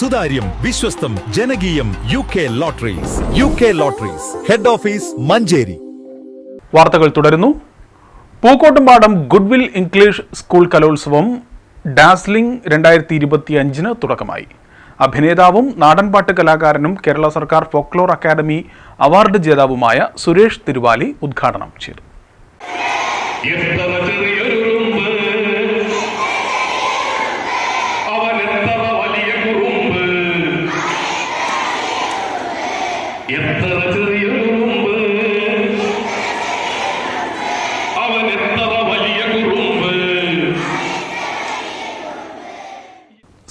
സുതാര്യം വിശ്വസ്തം ജനകീയം U K lotteries U K lotteries head office Manjeri. വാർത്തകൾ തുടരുന്നു. പൂക്കോട്ടുംപാടം ഗുഡ്വിൽ ഇംഗ്ലീഷ് സ്കൂൾ കലോത്സവം ഡാസ്ലിംഗ് രണ്ടായിരത്തി ഇരുപത്തി അഞ്ചിന് തുടക്കമായി. അഭിനേതാവും നാടൻപാട്ട് കലാകാരനും കേരള സർക്കാർ ഫോക്ലോർ അക്കാദമി അവാർഡ് ജേതാവുമായ സുരേഷ് തിരുവാലി ഉദ്ഘാടനം ചെയ്തു.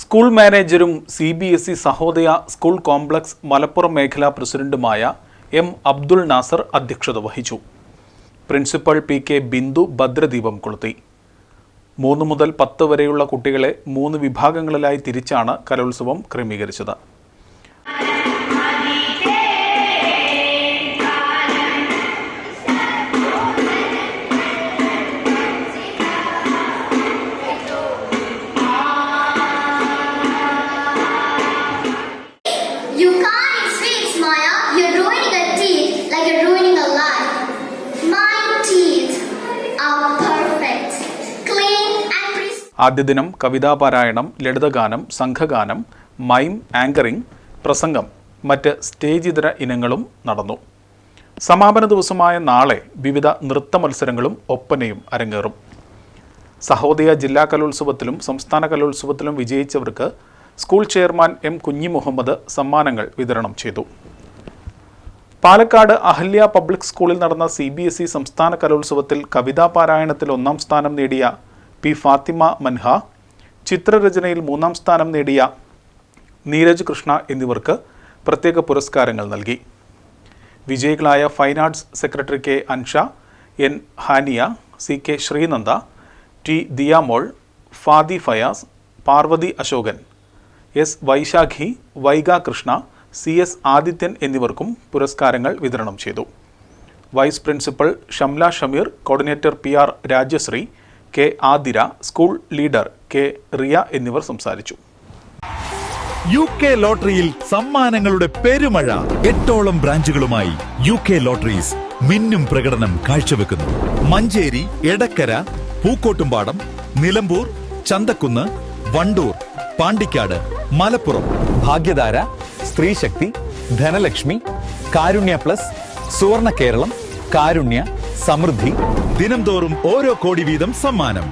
School മാനേജരും C B S E Sahodaya school complex Malappuram മേഖലാ പ്രസിഡന്റുമായ എം അബ്ദുൾ നാസർ അധ്യക്ഷത വഹിച്ചു. പ്രിൻസിപ്പൽ പി കെ ബിന്ദു ഭദ്രദീപം കൊളുത്തി. മൂന്ന് മുതൽ പത്ത് വരെയുള്ള കുട്ടികളെ മൂന്ന് വിഭാഗങ്ങളിലായി തിരിച്ചാണ് കലോത്സവം ക്രമീകരിച്ചത്. ആദ്യ ദിനം കവിതാപാരായണം ലളിതഗാനം സംഘഗാനം മൈം ആങ്കറിംഗ് പ്രസംഗം മറ്റ് സ്റ്റേജ് ഇതര ഇനങ്ങളും നടന്നു. സമാപന ദിവസമായ നാളെ വിവിധ നൃത്ത മത്സരങ്ങളും ഒപ്പനയും അരങ്ങേറും. സഹോദയ ജില്ലാ കലോത്സവത്തിലും സംസ്ഥാന കലോത്സവത്തിലും വിജയിച്ചവർക്ക് school chairman M Kunhi Muhammad സമ്മാനങ്ങൾ വിതരണം ചെയ്തു. പാലക്കാട് അഹല്യ പബ്ലിക് സ്കൂളിൽ നടന്ന സി സംസ്ഥാന കലോത്സവത്തിൽ കവിതാ പാരായണത്തിൽ ഒന്നാം സ്ഥാനം നേടിയ പി ഫാത്തിമ മൻഹ ചിത്രരചനയിൽ മൂന്നാം സ്ഥാനം നേടിയ നീരജ് കൃഷ്ണ എന്നിവർക്ക് പ്രത്യേക പുരസ്കാരങ്ങൾ നൽകി. വിജയികളായ fine arts secretary K Ansha N Haniya C K Sreenanda T Diyamol Fadi Fayas Parvathy Ashokan S Vaishakhi Vaiga Krishna C S Adithyan എന്നിവർക്കും പുരസ്കാരങ്ങൾ വിതരണം ചെയ്തു. Vice principal Shamla Shameer coordinator P R Rajasree K Athira school leader K Riya എന്നിവർ സംസാരിച്ചു. U K ലോട്ടറിയിൽ സമ്മാനങ്ങളുടെ പെരുമഴ. എട്ടോളം ബ്രാഞ്ചുകളുമായി U K lotteries മിന്നും പ്രകടനം കാഴ്ചവെക്കുന്നു. മഞ്ചേരി എടക്കര പൂക്കോട്ടുംപാടം നിലമ്പൂർ ചന്തക്കുന്ന് വണ്ടൂർ പാണ്ടിക്കാട് മലപ്പുറം ഭാഗ്യധാര സ്ത്രീശക്തി ധനലക്ഷ്മി കാരുണ്യ പ്ലസ് സുവർണ കേരളം കാരുണ്യ സമൃദ്ധി ദിനംതോറും ഓരോ കോടി വീതം സമ്മാനം.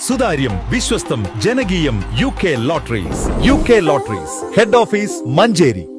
സുതാര്യം വിശ്വസ്തം ജനകീയം U K lotteries. U K lotteries. Head office Manjeri.